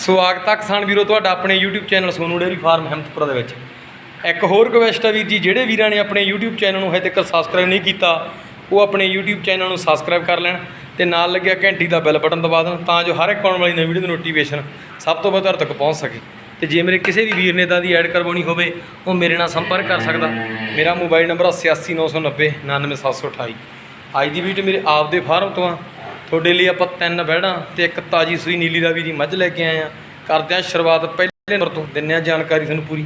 ਸਵਾਗਤ ਹੈ ਕਿਸਾਨ ਵੀਰੋ, ਤੁਹਾਡਾ ਆਪਣੇ YouTube channel Sonu dairy farm Himmatpura ਦੇ ਵਿੱਚ। ਇੱਕ ਹੋਰ ਰਿਕਵੈਸਟ ਹੈ ਵੀਰ ਜੀ, ਜਿਹੜੇ ਵੀਰਾਂ ਨੇ ਆਪਣੇ YouTube ਚੈਨਲ ਨੂੰ ਹਜੇ ਤੱਕ ਸਬਸਕ੍ਰਾਈਬ ਨਹੀਂ ਕੀਤਾ, ਉਹ ਆਪਣੇ YouTube ਚੈਨਲ ਨੂੰ ਸਬਸਕ੍ਰਾਈਬ ਕਰ ਲੈਣ ਤੇ ਨਾਲ ਲੱਗਿਆ ਘੰਟੀ ਦਾ ਬੈਲ ਬਟਨ ਦਬਾ ਦੇਣ ਤਾਂ ਜੋ ਹਰ ਇੱਕ ਆਉਣ ਵਾਲੀ ਨਵੀਂ ਵੀਡੀਓ ਦੀ ਨੋਟੀਫਿਕੇਸ਼ਨ ਸਭ ਤੋਂ ਵੱਧ ਤੁਹਾਡੇ ਤੱਕ ਪਹੁੰਚ ਸਕੇ। ਤੇ ਜੇ ਮੇਰੇ ਕਿਸੇ ਵੀ ਵੀਰ ਨੇ ਤਾਂ ਦੀ ਐਡ ਕਰਵਾਉਣੀ ਹੋਵੇ, ਉਹ ਮੇਰੇ ਨਾਲ ਸੰਪਰਕ ਕਰ ਸਕਦਾ। ਮੇਰਾ ਮੋਬਾਈਲ ਨੰਬਰ 86990 99728 ਅੱਜ ਦੀ ਵੀਡੀਓ ਮੇਰੇ ਆਪ ਦੇ ਫਾਰਮ ਤੋਂ ਆ। ਤੁਹਾਡੇ ਲਈ ਆਪਾਂ ਤਿੰਨ ਬੈੜਾਂ ਤੇ ਇੱਕ ਤਾਜੀ ਸੂਈ ਨੀਲੀ ਰਾਵੀ ਦੀ ਮੱਝ ਲੈ ਕੇ ਆਏ ਆ ਕਰਦੇ ਆ ਸ਼ੁਰੂਆਤ ਪਹਿਲੇ ਨੰਬਰ ਤੋਂ। ਦਿੰਨੇ ਆ ਜਾਣਕਾਰੀ ਤੁਹਾਨੂੰ ਪੂਰੀ।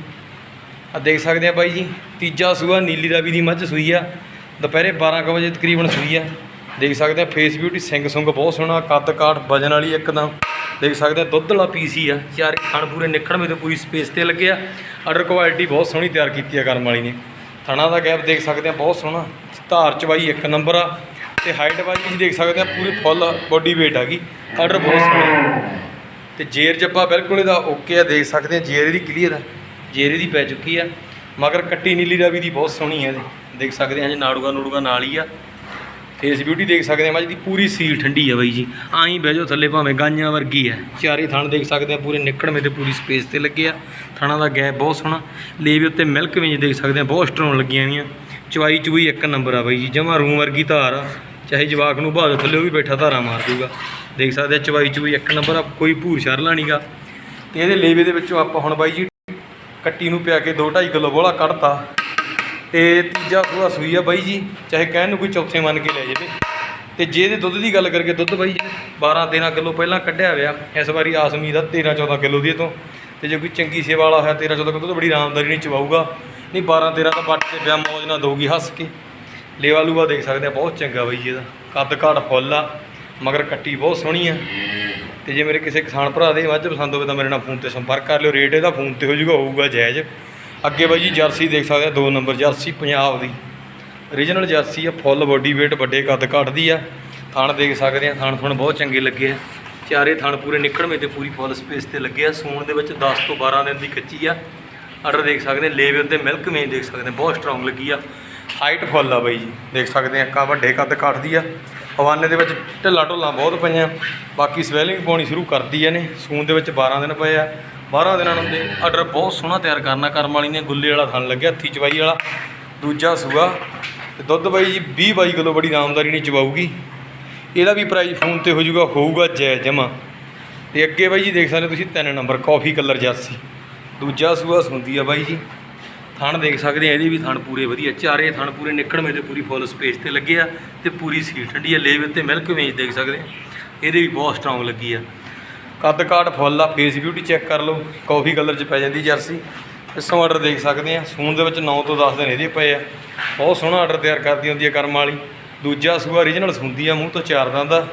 ਆ ਦੇਖ ਸਕਦੇ ਆ ਬਾਈ ਜੀ, ਤੀਜਾ ਸੂਆ ਨੀਲੀ ਰਾਵੀ ਦੀ ਮੱਝ ਸੂਈ ਆ। ਦੁਪਹਿਰੇ 12 ਕੁ ਵਜੇ ਤਕਰੀਬਨ ਸੂਈ ਆ। ਦੇਖ ਸਕਦੇ ਆ ਫੇਸ ਬਿਊਟੀ ਸਿੰਘ ਸੁੰਗ ਬਹੁਤ ਸੋਹਣਾ, ਕੱਦ ਕਾਠ, ਵਜਨ ਵਾਲੀ ਇੱਕਦਮ। ਦੇਖ ਸਕਦੇ ਆ ਦੁੱਧ ਵਾਲਾ ਪੀਸ ਹੀ ਆ। ਚਾਰੇ ਥਣ ਪੂਰੇ ਨਿਕਲਵੇਂ ਤੇ ਪੂਰੀ ਸਪੇਸ ਤੇ ਲੱਗੇ ਆ। ਆਰਡਰ ਕੁਆਲਿਟੀ ਬਹੁਤ ਸੋਹਣੀ ਤਿਆਰ ਕੀਤੀ ਆ ਕਰਮ ਵਾਲੀ ਨੇ। ਥਣਾ ਦਾ ਗੈਪ ਦੇਖ ਸਕਦੇ ਆ ਬਹੁਤ ਸੋਹਣਾ। ਧਾਰ ਚਵਾਈ ਇੱਕ ਨੰਬਰ ਆ। ਤੇ ਹਾਈਟ ਵਾਲੀ ਤੁਸੀਂ ਦੇਖ ਸਕਦੇ ਆ, ਪੂਰੀ ਫੁੱਲ ਬੋਡੀ weight ਹੈਗੀ ਆਰਡਰ ਬਹੁਤ ਸੋਹਣਾ ਤੇ ਜੇਰ ਜੱਪਾ ਬਿਲਕੁਲ ਇਹਦਾ ਓਕੇ ਆ, ਦੇਖ ਸਕਦੇ ਆ, ਜੇਰ ਇਹਦੀ ਕਲੀਅਰ ਆ, ਜੇਰ ਇਹਦੀ ਪੈ ਚੁੱਕੀ ਆ, ਮਗਰ ਕੱਟੀ ਨੀਲੀ ਰਾਵੀ ਦੀ ਬਹੁਤ ਸੋਹਣੀ ਹੈ ਇਹਦੀ, ਦੇਖ ਸਕਦੇ ਆ ਜੀ ਨਾੜੂਗਾ ਨੂੜੂਗਾ ਨਾਲ ਹੀ ਆ। ਫੇਸ ਬਿਊਟੀ ਦੇਖ ਸਕਦੇ ਆ, ਮੱਝ ਦੀ ਪੂਰੀ ਸੀਲ ਠੰਡੀ ਆ ਬਾਈ ਜੀ ਆਹੀਂ ਬਹਿ ਜਾਓ ਥੱਲੇ ਭਾਵੇਂ ਗਾਈਆਂ ਵਰਗੀ ਆ। ਚਾਰੇ ਥਣ ਦੇਖ ਸਕਦੇ ਆ, ਪੂਰੇ ਨਿਕੜਵੇਂ ਤੇ ਪੂਰੀ ਸਪੇਸ ਤੇ ਲੱਗੇ ਆ, ਥਣਾ ਦਾ ਗੈਪ ਬਹੁਤ ਸੋਹਣਾ। ਲੇਵੇ ਉੱਤੇ ਮਿਲਕ ਵੇਂਜ ਦੇਖ ਸਕਦੇ ਆ, ਬਹੁਤ ਸਟਰੋਂਗ ਲੱਗੀਆਂ ਵੀਆਂ ਚਵਾਈ ਚੁਈ ਇੱਕ ਨੰਬਰ ਆ ਬਾਈ ਜੀ, ਜਮਾ ਰੂਮ ਵਰਗੀ ਧਾਰ ਆ। ਚਾਹੇ ਜਵਾਕ ਨੂੰ ਬਾਹਰ ਥੱਲੇ ਉਹ ਵੀ ਬੈਠਾ ਧਾਰਾ ਮਾਰ ਦੂਗਾ ਦੇਖ ਸਕਦੇ ਆ ਚਵਾਈ ਚੂਈ ਇੱਕ ਨੰਬਰ ਆ, ਕੋਈ ਭੂਰ ਸ਼ਰਲਾ ਨਹੀਂਗਾ ਤੇ ਇਹਦੇ ਲੇਵੇ ਦੇ ਵਿੱਚੋਂ ਆਪਾਂ ਹੁਣ ਬਾਈ ਜੀ ਕੱਟੀ ਨੂੰ ਪਿਆ ਕੇ 2.5 ਕਿਲੋ ਬੋਲਾ ਕੱਢਤਾ। ਤੇ ਤੀਜਾ ਸੂਆ ਸੂਈ ਆ ਬਾਈ ਜੀ, ਚਾਹੇ ਕਹਿਣ ਨੂੰ ਕੋਈ ਚੌਥੇ ਮੰਨ ਕੇ ਲੈ ਜਾਵੇ। ਤੇ ਜੇ ਇਹਦੇ ਦੁੱਧ ਦੀ ਗੱਲ ਕਰਕੇ ਦੁੱਧ ਬਾਈ ਜੀ 12 13 ਕਿਲੋ ਪਹਿਲਾਂ ਕੱਢਿਆ ਹੋਇਆ। ਇਸ ਵਾਰੀ ਆਸ ਉਮੀਦ ਆ 13 14 ਕਿਲੋ ਦੀ ਤੋਂ ਤੇ ਜੇ ਕੋਈ ਚੰਗੀ ਸੇਵਾ ਵਾਲਾ ਹੋਇਆ 13 14 ਕਿਲੋ ਤਾਂ ਬੜੀ ਆਰਾਮਦਾਰੀ ਨਹੀਂ ਚਵਾਊਗਾ। ਨਹੀਂ 12 13 ਤਾਂ ਵੱਟ ਤੇ ਪਿਆ, ਮੌਜ ਨਾਲ ਦਊਗੀ ਹੱਸ ਕੇ। ਲੇਵਾ ਲੂਆ ਦੇਖ ਸਕਦੇ ਆ, ਬਹੁਤ ਚੰਗਾ ਬਾਈ ਜੀ ਇਹਦਾ। ਕੱਦ ਕਾਠ ਫੁੱਲ ਆ, ਮਗਰ ਕੱਟੀ ਬਹੁਤ ਸੋਹਣੀ ਆ। ਤੇ ਜੇ ਮੇਰੇ ਕਿਸੇ ਕਿਸਾਨ ਭਰਾ ਦੇ ਮੱਝ ਪਸੰਦ ਹੋਵੇ ਤਾਂ ਮੇਰੇ ਨਾਲ ਫੋਨ ਤੇ ਸੰਪਰਕ ਕਰ ਲਿਓ। ਰੇਟ ਇਹਦਾ ਫੋਨ ਤੇ ਹੋ ਜਾਊਗਾ, ਹੋਊਗਾ ਜਾਇਜ਼। ਅੱਗੇ ਬਾਈ ਜੀ ਜਰਸੀ ਦੇਖ ਸਕਦੇ ਆ, ਦੋ ਨੰਬਰ ਜਰਸੀ ਪੰਜਾਬ ਦੀ। ਰੀਜਨਲ ਜਰਸੀ ਆ, ਫੁੱਲ ਬੋਡੀ weight ਵੱਡੇ ਕੱਦ ਘਟਦੀ ਆ। ਥਣ ਦੇਖ ਸਕਦੇ ਆ, ਥਣ ਥਣ ਬਹੁਤ ਚੰਗੇ ਲੱਗੇ ਆ। ਚਾਰੇ ਥਣ ਪੂਰੇ ਨਿਕਲਵੇਂ ਤੇ ਪੂਰੀ ਫੁੱਲ ਸਪੇਸ ਤੇ ਲੱਗੇ ਆ। ਸੂਣ ਦੇ ਵਿੱਚ 10 ਤੋਂ 12 ਦਿਨ ਦੀ ਕੱਚੀ ਆ। ਆਰਡਰ ਦੇਖ ਸਕਦੇ ਆ, ਲੇਵੇ ਉੱਤੇ ਮਿਲਕ ਮੇਂ ਦੇਖ ਸਕਦੇ ਆ, ਬਹੁਤ ਸਟਰੋਂਗ ਲੱਗੀ ਆ। ਹਾਈਟ ਫੁੱਲ ਆ ਬਾਈ ਜੀ, ਦੇਖ ਸਕਦੇ ਆ ਕਾ ਵੱਡੇ ਕੱਦ ਕੱਟਦੀ ਆ। ਹਵਾਨੇ ਦੇ ਵਿੱਚ ਢਿੱਲਾ ਢੁੱਲਾਂ ਬਹੁਤ ਪਈਆਂ। ਬਾਕੀ ਸਵੈਲਿੰਗ ਪਾਉਣੀ ਸ਼ੁਰੂ ਕਰਦੀ ਆ ਨੇ ਸੂਣ ਦੇ ਵਿੱਚ 12 ਦਿਨ ਪਏ ਆ। 12 ਦਿਨਾਂ ਨੂੰ ਦੇ ਆਰਡਰ ਬਹੁਤ ਸੋਹਣਾ ਤਿਆਰ ਕਰਨਾ, ਕਰਮ ਵਾਲੀ ਨੇ ਗੁੱਲੇ ਵਾਲਾ ਥਣ ਲੱਗਿਆ, ਹੱਥੀ ਚਵਾਈ ਵਾਲਾ। ਦੂਜਾ ਸੂਆ, ਤੇ ਦੁੱਧ ਬਾਈ ਜੀ 20 22 ਕਿਲੋ ਬੜੀ ਆਰਾਮਦਾਰੀ ਨਹੀਂ ਚਵਾਊਗੀ। ਇਹਦਾ ਵੀ ਪ੍ਰਾਈਸ ਫੋਨ ਤੇ ਹੋ ਜਾਊਗਾ, ਹੋਊਗਾ ਜੈ ਜਮਾ। ਤੇ ਅੱਗੇ ਬਾਈ ਜੀ ਦੇਖ ਸਕਦੇ ਤੁਸੀਂ, ਤਿੰਨ ਨੰਬਰ ਕਾਫੀ ਕਲਰ ਜਰਸੀ। ਦੂਜਾ ਸੂਆ ਸੁੰਦੀ ਆ ਬਾਈ ਜੀ। ਥਣ ਦੇਖ ਸਕਦੇ ਆ, ਇਹਦੇ ਵੀ ਥਣ ਪੂਰੇ ਵਧੀਆ। ਚਾਰੇ ਥਣ ਪੂਰੇ ਨਿਕਲਵੇਂ ਤੇ ਪੂਰੀ ਫੁੱਲ ਸਪੇਸ ਤੇ ਲੱਗੇ ਆ ਤੇ ਪੂਰੀ ਸੀਟ ਠੰਡੀ ਆ ਲੇਵੇ ਤੇ ਮਿਲਕ ਵੇਚ ਦੇਖ ਸਕਦੇ ਆ। ਇਹਦੇ ਵੀ ਬਹੁਤ ਸਟਰੋਂਗ ਲੱਗੀ ਆ। ਕੱਦ ਕਾਠ ਫੁੱਲ ਆ ਫੇਸ ਬਿਊਟੀ ਚੈੱਕ ਕਰ ਲਓ ਕਾਫੀ ਕਲਰ 'ਚ ਪੈ ਜਾਂਦੀ ਜਰਸੀ ਇਸੋਂ ਆਰਡਰ ਦੇਖ ਸਕਦੇ ਆ, ਸੂਣ ਦੇ ਵਿੱਚ 9 ਤੋਂ 10 ਦਿਨ ਇਹਦੇ ਪਏ ਆ। ਬਹੁਤ ਸੋਹਣਾ ਆਰਡਰ ਤਿਆਰ ਕਰਦੀ ਹੁੰਦੀ ਆ ਕਰਮ ਵਾਲੀ। ਦੂਜਾ ਸੂਆ ਓਰੀਜਨਲ ਸੁੰਦੀ ਆ, ਮੂੰਹ ਤੋਂ ਚਾਰ ਦੰਦ ਦਾ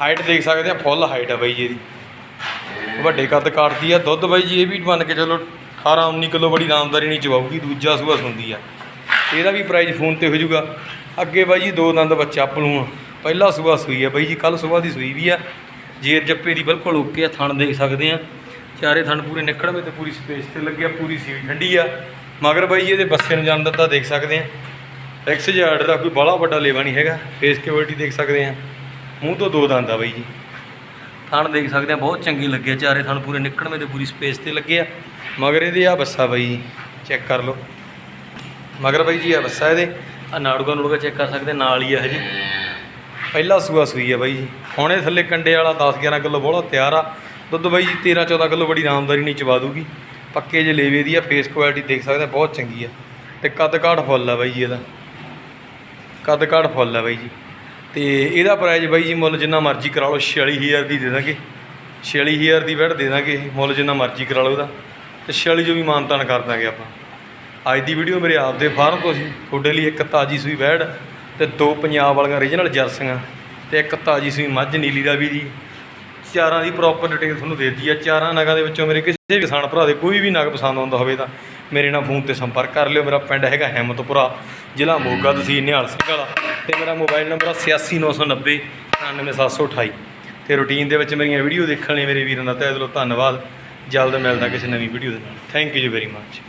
ਹਾਈਟ ਦੇਖ ਸਕਦੇ ਆ ਫੁੱਲ ਹਾਈਟ ਆ ਬਾਈ ਜੀ ਇਹਦੀ। ਵੱਡੇ ਕੱਦ ਕਾਟਦੀ ਆ, ਦੁੱਧ ਬਾਈ ਜੀ ਇਹ ਵੀ ਮੰਨ ਕੇ ਚਲੋ 18 19 ਕਿਲੋ ਬੜੀ ਆਰਾਮਦਾਰੀ ਨਹੀਂ ਚਵਾਊਗੀ ਦੂਜਾ ਸੂਆ ਸੁੰਦੀ ਆ। ਇਹਦਾ ਵੀ ਪ੍ਰਾਈਜ਼ ਫੋਨ ਤੇ ਹੋ ਜਾਊਗਾ। ਅੱਗੇ ਬਾਈ ਜੀ ਦੋ ਦੰਦ ਬੱਚਾ ਪਲੂ ਆ ਪਹਿਲਾ ਸੂਆ ਸੂਈ ਆ ਬਾਈ ਜੀ ਕੱਲ ਸੂਆ ਦੀ ਸੂਈ ਵੀ ਆ। ਜੇਰ ਜੱਪੇ ਦੀ ਬਿਲਕੁਲ ਓਕੇ ਆ, ਥਣ ਦੇਖ ਸਕਦੇ ਆ। ਚਾਰੇ ਥਣ ਪੂਰੇ ਨਿਕਲਵੇਂ ਤੇ ਪੂਰੀ ਸਪੇਸ ਤੇ ਲੱਗਿਆ ਪੂਰੀ ਸੀਲ ਠੰਡੀ ਆ। ਮਗਰ ਬਾਈ ਜੀ ਇਹਦੇ ਬੱਸੇ ਨੂੰ ਜਾਣ ਦਿੱਤਾ ਦੇਖ ਸਕਦੇ ਆ। ਐਕਸ ਜਾਰਡ ਦਾ ਕੋਈ ਬਾਹਲਾ ਵੱਡਾ ਲੇਵਾ ਨਹੀਂ ਹੈਗਾ। ਫੇਸ ਕੁਆਲਿਟੀ ਦੇਖ ਸਕਦੇ ਆ। ਮੂੰਹ ਤੋਂ ਦੋ ਦੰਦ ਆ ਬਾਈ ਜੀ। ਥਣ ਦੇਖ ਸਕਦੇ ਆ ਬਹੁਤ ਚੰਗੀ ਲੱਗੇ ਆ, ਚਾਰੇ ਥਣ ਪੂਰੇ ਨਿਕਲਵੇਂ ਤੇ ਪੂਰੀ ਸਪੇਸ ਤੇ ਲੱਗੇ ਆ। ਮਗਰ ਇਹਦੇ ਆ ਬੱਸਾ ਬਾਈ ਚੈੱਕ ਕਰ ਲਓ। ਮਗਰ ਬਾਈ ਜੀ, ਆ ਬੱਸਾ ਇਹਦੇ। ਆ ਨਾੜੂਗਾ ਨੂੜੂਗਾ ਚੈੱਕ ਕਰ ਸਕਦੇ, ਨਾਲ ਹੀ ਆ ਹਜੇ ਪਹਿਲਾ ਸੂਆ ਸੂਈ ਆ ਬਾਈ ਜੀ। ਹੁਣ ਇਹ ਥੱਲੇ ਕੰਡੇ ਵਾਲਾ 10 11 ਕਿਲੋ ਬੋਲਾ ਤਿਆਰ ਆ। ਦੁੱਧ ਬਾਈ ਜੀ 13 14 ਕਿਲੋ ਬੜੀ ਆਰਾਮਦਾਰੀ ਨਹੀਂ ਚਵਾ ਦੂਗੀ। ਪੱਕੇ ਜੇ ਲੇਵੇ ਦੀ ਆ ਫੇਸ ਕੁਆਲਿਟੀ ਦੇਖ ਸਕਦੇ ਆ, ਬਹੁਤ ਚੰਗੀ ਆ। ਤੇ ਕੱਦ ਕਾਠ ਫੁੱਲ ਆ ਬਾਈ ਜੀ ਇਹਦਾ। ਕੱਦ ਕਾਠ ਫੁੱਲ ਆ ਬਾਈ ਜੀ। ਤੇ ਇਹਦਾ ਪ੍ਰਾਈਜ਼ ਬਾਈ ਜੀ ਮੁੱਲ ਜਿੰਨਾ ਮਰਜ਼ੀ ਕਰਾ ਲਓ 46000 ਦੀ ਦੇ ਦਾਂਗੇ। 46000 ਦੀ ਬੈਡ ਦੇ ਦਾਂਗੇ, ਮੁੱਲ ਜਿੰਨਾ ਮਰਜ਼ੀ ਕਰਾ ਲਓ ਇਹਦਾ। ਤੇ 46 ਜੋ ਵੀ ਮਾਨਤਾਨ ਕਰ ਦਾਂਗੇ ਆਪਾਂ। ਅੱਜ ਦੀ ਵੀਡੀਓ ਮੇਰੇ ਆਪ ਦੇ ਫਾਰਮ ਤੋਂ ਸੀ। ਤੁਹਾਡੇ ਲਈ ਇੱਕ ਤਾਜੀ ਸੂਈ ਬੈਡ ਤੇ ਦੋ ਪੰਜਾਬ ਵਾਲੀਆਂ ਰੀਜਨਲ ਜਰਸੀਆਂ ਤੇ ਇੱਕ ਤਾਜੀ ਸੂਈ ਮੱਝ, ਨੀਲੀ ਦਾ ਵੀ ਜੀ। ਚਾਰਾਂ ਦੀ ਪ੍ਰੋਪਰ ਡਿਟੇਲ ਤੁਹਾਨੂੰ ਦੇ ਦਿੱਤੀ ਆ। ਚਾਰਾਂ ਨਗਾਂ ਦੇ ਵਿੱਚੋਂ ਮੇਰੇ ਕਿਸੇ ਵੀ ਕਿਸਾਨ ਭਰਾ ਦੇ ਕੋਈ ਵੀ ਨਗ ਪਸੰਦ ਆਉਂਦਾ ਹੋਵੇ ਤਾਂ ਮੇਰੇ ਨਾਲ ਫੋਨ ਤੇ ਸੰਪਰਕ ਕਰ ਲਿਓ। ਮੇਰਾ ਪਿੰਡ ਹੈਗਾ ਹਿੰਮਤਪੁਰਾ, ਜ਼ਿਲ੍ਹਾ ਮੋਗਾ ਤਹਿਸੀਲ ਨਿਹਾਲ ਸਿੰਘ ਵਾਲਾ। ਤੇ ਮੇਰਾ ਮੋਬਾਈਲ ਨੰਬਰ ਆ 86990 99728 ਤੇ ਰੂਟੀਨ ਦੇ ਵਿੱਚ ਮੇਰੀਆਂ ਵੀਡੀਓ ਦੇਖਣ ਲਈ ਮੇਰੇ ਵੀਰਾਂ ਦਾ ਤਹਿ ਦਿਲੋਂ ਧੰਨਵਾਦ। ਜਲਦ ਮਿਲਦਾ ਕਿਸੇ ਨਵੀਂ ਵੀਡੀਓ ਦੇ ਨਾਲ। Thank you ji very much